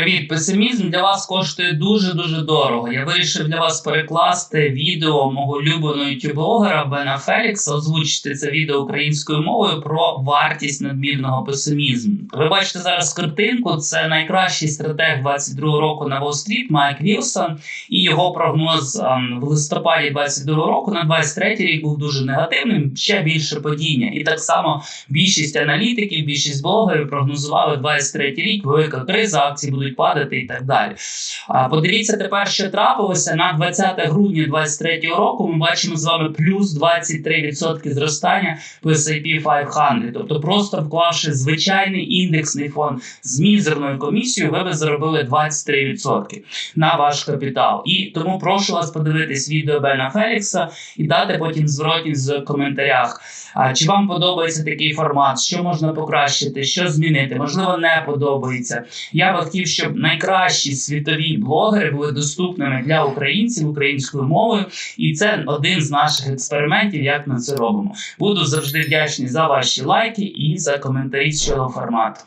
Привіт, песимізм для вас коштує дуже дуже дорого. Я вирішив для вас перекласти відео мого улюбленого ютуб-блогера Бена Фелікса, озвучити це відео українською мовою про вартість надмірного песимізму. Ви бачите зараз картинку. Це найкращий стратег 22 року на Уолл-стріт Майк Вілсон, і його прогноз ем, в листопаді 22 року на 23 рік був дуже негативним. Ще більше падіння. І так само більшість аналітиків, більшість блогерів прогнозували 23 рік, велика криза, акції будуть падати і так далі. Подивіться тепер, що трапилося на 20 грудня 23 року. Ми бачимо з вами плюс 23% зростання по S&P 500. Тобто, просто вклавши звичайний індексний фонд з мізерною комісією, ви би заробили 23% на ваш капітал. І тому прошу вас подивитись відео Бена Фелікса і дати потім зворотність в коментарях. А чи вам подобається такий формат? Що можна покращити, що змінити? Можливо, не подобається. Я би хотів, щоб найкращі світові блогери були доступними для українців українською мовою, і це один з наших експериментів, як ми це робимо. Буду завжди вдячний за ваші лайки і за коментарі з цього формату.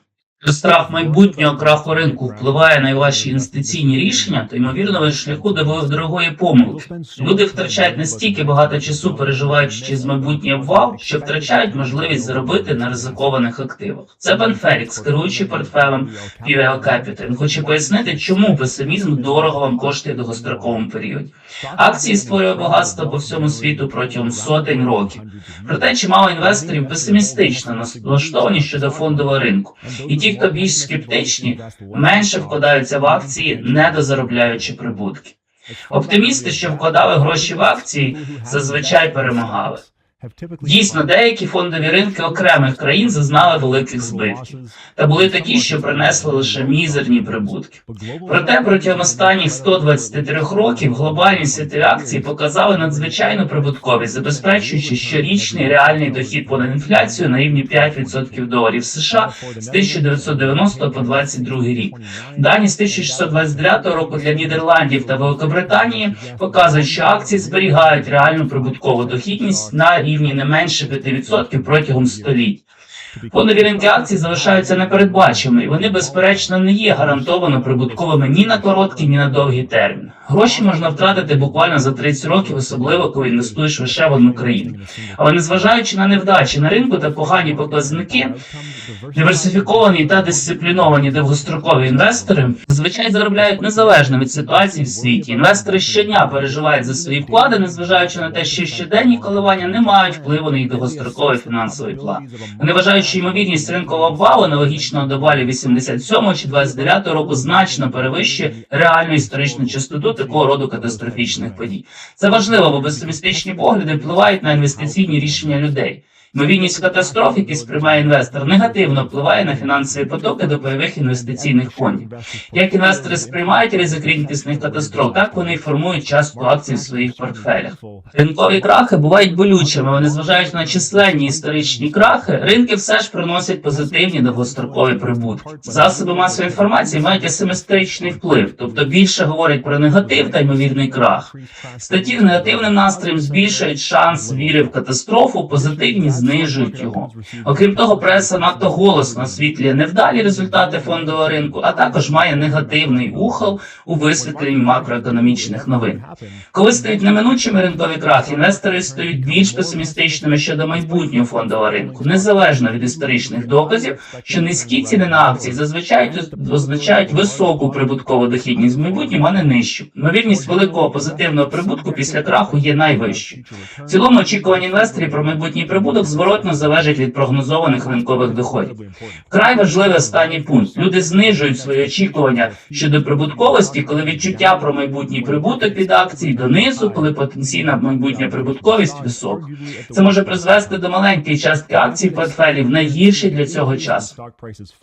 Страх майбутнього краху ринку впливає на ваші інвестиційні рішення, то ймовірно ви шляху до дорогої помилки. Люди втрачають настільки багато часу, переживаючи через майбутній обвал, що втрачають можливість заробити на ризикованих активах. Це Бен Фелікс, керуючий портфелем PVL Capital. Він хоче пояснити, чому песимізм дорого вам коштує в довгостроковому періоді. Акції створює багатство по всьому світу протягом сотень років. Проте чимало інвесторів песимістично налаштовані щодо фондового ринку. І ті, хто більш скептичні, менше вкладаються в акції, недозаробляючи прибутки. Оптимісти, що вкладали гроші в акції, зазвичай перемагали. Дійсно, деякі фондові ринки окремих країн зазнали великих збитків, та були такі, що принесли лише мізерні прибутки. Проте протягом останніх 123 років глобальні світові акції показали надзвичайну прибутковість, забезпечуючи щорічний реальний дохід понад інфляцію на рівні 5% доларів США з 1990 по 2022 рік. Дані з 1629 року для Нідерландів та Великобританії показують, що акції зберігають реальну прибуткову дохідність на рівні не менше 5% протягом століть. Фондові ринки акцій залишаються непередбаченими, і вони, безперечно, не є гарантовано прибутковими ні на короткий, ні на довгий термін. Гроші можна втратити буквально за 30 років, особливо коли інвестуєш лише в одну країну. Але незважаючи на невдачі на ринку та погані показники, диверсифіковані та дисципліновані довгострокові інвестори зазвичай заробляють незалежно від ситуації в світі. Інвестори щодня переживають за свої вклади, незважаючи на те, що щоденні коливання не мають впливу на їх довгостроковий фінансовий план. Вони вважають, що ймовірність ринкового обвалу аналогічного до балів 87 чи 29 року значно перевищує реальну історичну частоту такого роду катастрофічних подій. Це важливо, бо песимістичні погляди впливають на інвестиційні рішення людей. Ймовірність катастроф, які сприймає інвестор, негативно впливає на фінансові потоки до бойових інвестиційних фондів. Як інвестори сприймають ризик рідкісних катастроф, так вони формують частку акцій в своїх портфелях. Ринкові крахи бувають болючими, але незважаючи на численні історичні крахи, ринки все ж приносять позитивні довгострокові прибутки. Засоби масової інформації мають асиметричний вплив, тобто більше говорять про негатив та ймовірний крах. Статті з негативним настроєм збільшують шанс віри в катастрофу, позитивні знижують його. Окрім того, преса надто голосно освітлює невдалі результати фондового ринку, а також має негативний ухол у висвітленні макроекономічних новин. Коли стають неминучими ринкові крахи, інвестори стають більш песимістичними щодо майбутнього фондового ринку, незалежно від історичних доказів, що низькі ціни на акції зазвичай означають високу прибуткову дохідність в майбутньому, а не нижчу. Ймовірність великого позитивного прибутку після краху є найвищою. В цілому очікування інвесторів про майбутній прибуток зворотно залежить від прогнозованих ринкових доходів. Вкрай важливий останній пункт. Люди знижують свої очікування щодо прибутковості, коли відчуття про майбутній прибуток від акцій донизу, коли потенційна майбутня прибутковість висока. Це може призвести до маленької частки акцій в портфелі в найгірший для цього часу.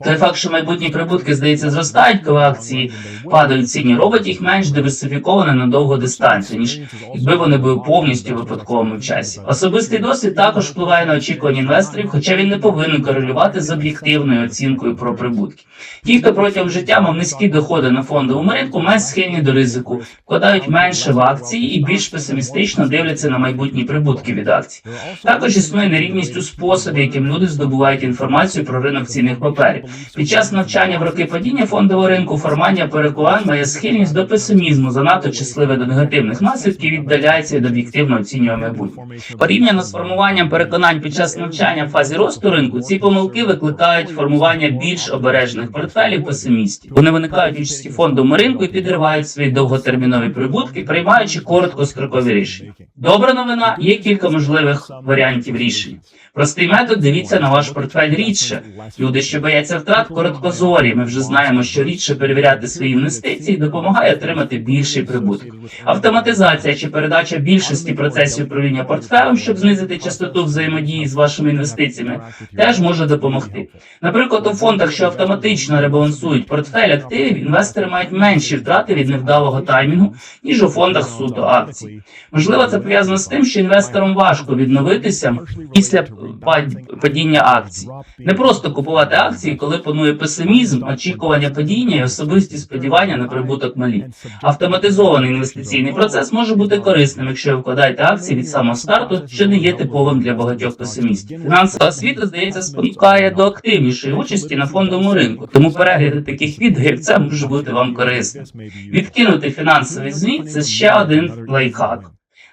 Той факт, що майбутні прибутки, здається, зростають, коли акції падають ціні, робить їх менш диверсифікованими на довгу дистанцію, ніж якби вони були повністю випадковими в часі. Особистий досвід також впливає на очікувань інвесторів, хоча він не повинен корелювати з об'єктивною оцінкою про прибутки. Ті, хто протягом життя мав низькі доходи на фондовому ринку, менш схильні до ризику, вкладають менше в акції і більш песимістично дивляться на майбутні прибутки від акцій. Також існує нерівність у способі, яким люди здобувають інформацію про ринок цінних паперів. Під час навчання в роки падіння фондового ринку формування переконань має схильність до песимізму, занадто числиве до негативних наслідків віддаляється від об'єктивно оцінює майбутнє. Порівняно з формуванням переконань під час навчання в фазі росту ринку, ці помилки викликають формування більш обережних портфелів песимістів. Вони виникають у участі фондовому ринку і підривають свої довготермінові прибутки, приймаючи короткострокові рішення. Добра новина є кілька можливих варіантів рішень. Простий метод дивіться на ваш портфель рідше. Люди, що бояться втрат, короткозорі. Ми вже знаємо, що рідше перевіряти свої інвестиції допомагає отримати більший прибуток. Автоматизація чи передача більшості процесів управління портфелем, щоб знизити частоту взаємодії з вашими інвестиціями, теж може допомогти. Наприклад, у фондах, що автоматично ребалансують портфель активів, інвестори мають менші втрати від невдалого таймінгу, ніж у фондах суто акцій. Можливо, це пов'язано з тим, що інвесторам важко відновитися після падіння акцій. Не просто купувати акції, коли панує песимізм, очікування падіння і особисті сподівання на прибуток малі. Автоматизований інвестиційний процес може бути корисним, якщо ви вкладаєте акції від самого старту, що не є типовим для багатьох песимістів. Фінансова освіта, здається, спонукає до активнішої участі на фондовому ринку. Тому перегляди таких відео, як це може бути вам корисним. Відкинути фінансовий звіт це ще один лайфхак.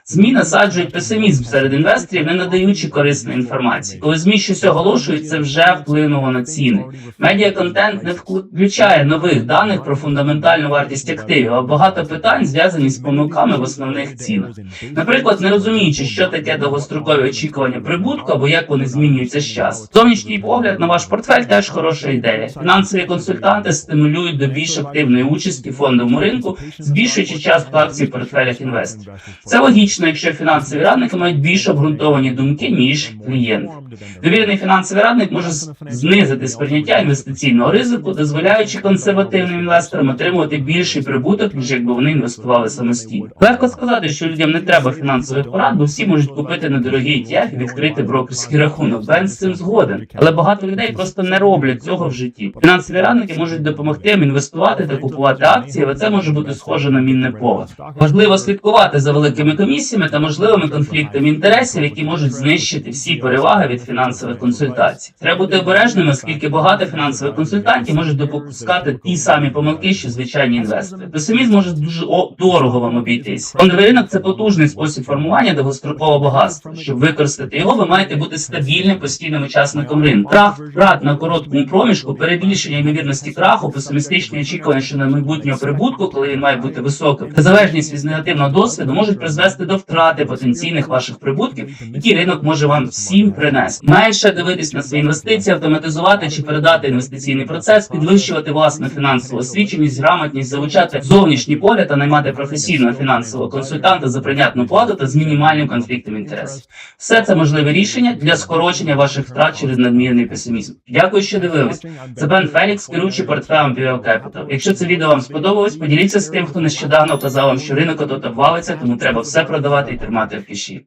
ЗМІ насаджують песимізм серед інвесторів, не надаючи корисної інформації. Коли ЗМІ щось оголошують, це вже вплинуло на ціни. Медіаконтент не включає нових даних про фундаментальну вартість активів, а багато питань зв'язані з помилками в основних цінах. Наприклад, не розуміючи, що таке довгострокові очікування прибутку або як вони змінюються з часу. Зовнішній погляд на ваш портфель теж хороша ідея. Фінансові консультанти стимулюють до більш активної участі фондовому ринку, збільшуючи частку акцій в портфелях інвесторів. Це логічно, якщо фінансові радники мають більш обґрунтовані думки, ніж клієнти. Довірений фінансовий радник може знизити сприйняття інвестиційного ризику, дозволяючи консервативним інвесторам отримувати більший прибуток, ніж якби вони інвестували самостійно. Легко сказати, що людям не треба фінансових порад, бо всі можуть купити недорогий ETF і відкрити брокерський рахунок. Бен з цим згоден, але багато людей просто не роблять цього в житті. Фінансові радники можуть допомогти їм інвестувати та купувати акції, але це може бути схоже на мінне поле. Важливо слідкувати за великими комісіями та можливими конфліктами інтересів, які можуть знищити всі переваги від фінансових консультацій. Треба бути обережними, оскільки багато фінансових консультантів можуть допускати ті самі помилки, що звичайні інвестори. Песимізм може дуже дорого вам обійтись. Фондовий ринок це потужний спосіб формування довгострокового багатства. Щоб використати його, ви маєте бути стабільним постійним учасником ринку. Крах втрат на короткому проміжку, перебільшення ймовірності краху, песимістичні очікування щодо майбутнього прибутку, коли він має бути високим, та залежність від негативного досвіду можуть призвести до втрати потенційних ваших прибутків, які ринок може вам всім принести. Менше дивитись на свої інвестиції, автоматизувати чи передати інвестиційний процес, підвищувати власну фінансову освіченість, грамотність, залучати зовнішній погляд та наймати професійного фінансового консультанта за прийнятну плату та з мінімальним конфліктом інтересів. Все це можливе рішення для скорочення ваших втрат через надмірний песимізм. Дякую, що дивились. Це Бен Фелікс, керуючий портфелем BL Capital. Якщо це відео вам сподобалось, поділіться з тим, хто нещодавно казав вам, що ринок ото обвалиться, тому треба все продавати і тримати в киші.